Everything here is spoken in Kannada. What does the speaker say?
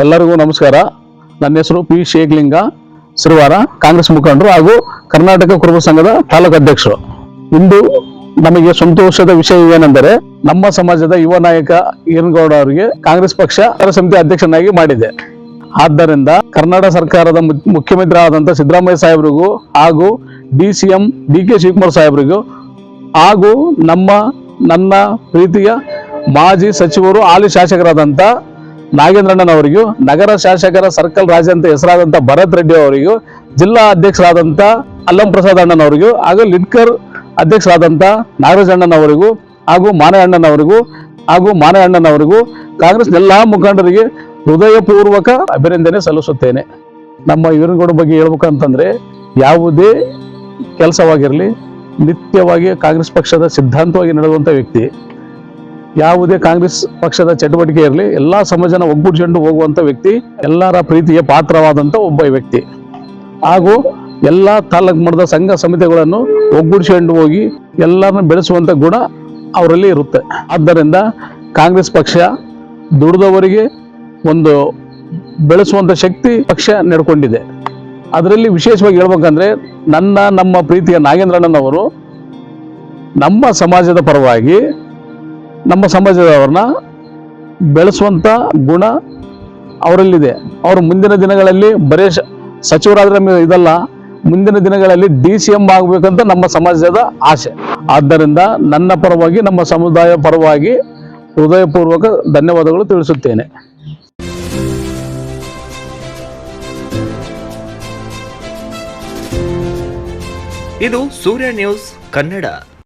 ಎಲ್ಲರಿಗೂ ನಮಸ್ಕಾರ. ನನ್ನ ಹೆಸರು ಪಿ ಶೇಖ್ಲಿಂಗ ಸಿರುವಾರ, ಕಾಂಗ್ರೆಸ್ ಮುಖಂಡರು ಹಾಗೂ ಕರ್ನಾಟಕ ಕುರುಬ ಸಂಘದ ತಾಲೂಕು ಅಧ್ಯಕ್ಷರು. ಇಂದು ನಮಗೆ ಸಂತೋಷದ ವಿಷಯ ಏನೆಂದರೆ, ನಮ್ಮ ಸಮಾಜದ ಯುವ ನಾಯಕ ಈರನಗೌಡ ಅವರಿಗೆ ಕಾಂಗ್ರೆಸ್ ಪಕ್ಷ ಸಮಿತಿ ಅಧ್ಯಕ್ಷನಾಗಿ ಮಾಡಿದೆ. ಆದ್ದರಿಂದ ಕರ್ನಾಟಕ ಸರ್ಕಾರದ ಮುಖ್ಯಮಂತ್ರಿ ಆದಂತ ಸಿದ್ದರಾಮಯ್ಯ ಸಾಹೇಬರಿಗೂ ಹಾಗೂ D C M D K Shivakumar ಸಾಹೇಬರಿಗೂ ಹಾಗೂ ನಮ್ಮ, ನನ್ನ ಪ್ರೀತಿಯ ಮಾಜಿ ಸಚಿವರು ಹಾಲಿ ಶಾಸಕರಾದಂಥ ನಾಗೇಂದ್ರಣ್ಣನವರಿಗೂ, ನಗರ ಶಾಸಕರ ಸರ್ಕಲ್ ರಾಜ ಅಂತ ಹೆಸರಾದಂಥ ಭರತ್ ರೆಡ್ಡಿ ಅವರಿಗೂ ಜಿಲ್ಲಾ ಅಧ್ಯಕ್ಷರಾದಂಥ ಅಲ್ಲಂ ಪ್ರಸಾದ್ ಅಣ್ಣನವರಿಗೂ, ಹಾಗೂ ಲಿಡ್ಕರ್ ಅಧ್ಯಕ್ಷರಾದಂಥ ನಾಗರಾಜ್ ಅಣ್ಣನವರಿಗೂ, ಹಾಗೂ ಮಾನೆ ಅಣ್ಣನವರಿಗೂ, ಹಾಗೂ ಮಾನೆ ಅಣ್ಣನವರಿಗೂ ಕಾಂಗ್ರೆಸ್ ಎಲ್ಲ ಮುಖಂಡರಿಗೆ ಹೃದಯಪೂರ್ವಕ ಅಭಿನಂದನೆ ಸಲ್ಲಿಸುತ್ತೇನೆ. ನಮ್ಮ ಇವರುಗಳ ಬಗ್ಗೆ ಹೇಳ್ಬೇಕಂತಂದ್ರೆ ಯಾವುದೇ ಕೆಲಸವಾಗಿರಲಿ, ನಿತ್ಯವಾಗಿ ಕಾಂಗ್ರೆಸ್ ಪಕ್ಷದ ಸಿದ್ಧಾಂತವಾಗಿ ನಡೆಯುವಂಥ ವ್ಯಕ್ತಿ ಯಾವುದೇ ಕಾಂಗ್ರೆಸ್ ಪಕ್ಷದ ಚಟುವಟಿಕೆ ಇರಲಿ, ಎಲ್ಲ ಸಮಾಜನ ಒಗ್ಗೂಡಿಸಿಕೊಂಡು ಹೋಗುವಂತ ವ್ಯಕ್ತಿ, ಎಲ್ಲರ ಪ್ರೀತಿಯ ಪಾತ್ರವಾದಂತ ಒಬ್ಬ ವ್ಯಕ್ತಿ. ಹಾಗೂ ಎಲ್ಲ ತಾಲೂಕು ಮಟ್ಟದ ಸಂಘ ಸಮಿತಿಗಳನ್ನು ಒಗ್ಗೂಡಿಸಿಕೊಂಡು ಹೋಗಿ ಎಲ್ಲರನ್ನ ಬೆಳೆಸುವಂತ ಗುಣ ಅವರಲ್ಲಿ ಇರುತ್ತೆ. ಆದ್ದರಿಂದ ಕಾಂಗ್ರೆಸ್ ಪಕ್ಷ ದುಡಿದವರಿಗೆ ಒಂದು ಬೆಳೆಸುವಂತ ಶಕ್ತಿ ಪಕ್ಷ ನಡ್ಕೊಂಡಿದೆ. ಅದರಲ್ಲಿ ವಿಶೇಷವಾಗಿ ಹೇಳ್ಬೇಕಂದ್ರೆ, ನನ್ನ, ನಮ್ಮ ಪ್ರೀತಿಯ ನಾಗೇಂದ್ರಣ್ಣನವರು ನಮ್ಮ ಸಮಾಜದ ಪರವಾಗಿ ನಮ್ಮ ಸಮಾಜದವ್ರನ್ನ ಬೆಳೆಸುವಂಥ ಗುಣ ಅವರಲ್ಲಿದೆ. ಅವರು ಮುಂದಿನ ದಿನಗಳಲ್ಲಿ ಬರೇ ಸಚಿವರಾದ್ರೆ ಇದಲ್ಲ, ಮುಂದಿನ ದಿನಗಳಲ್ಲಿ ಡಿ ಸಿ ಎಂ ಆಗಬೇಕಂತ ನಮ್ಮ ಸಮಾಜದ ಆಸೆ. ಆದ್ದರಿಂದ ನನ್ನ ಪರವಾಗಿ, ನಮ್ಮ ಸಮುದಾಯ ಪರವಾಗಿ ಹೃದಯಪೂರ್ವಕ ಧನ್ಯವಾದಗಳು ತಿಳಿಸುತ್ತೇನೆ. ಇದು ಸೂರ್ಯ ನ್ಯೂಸ್ ಕನ್ನಡ.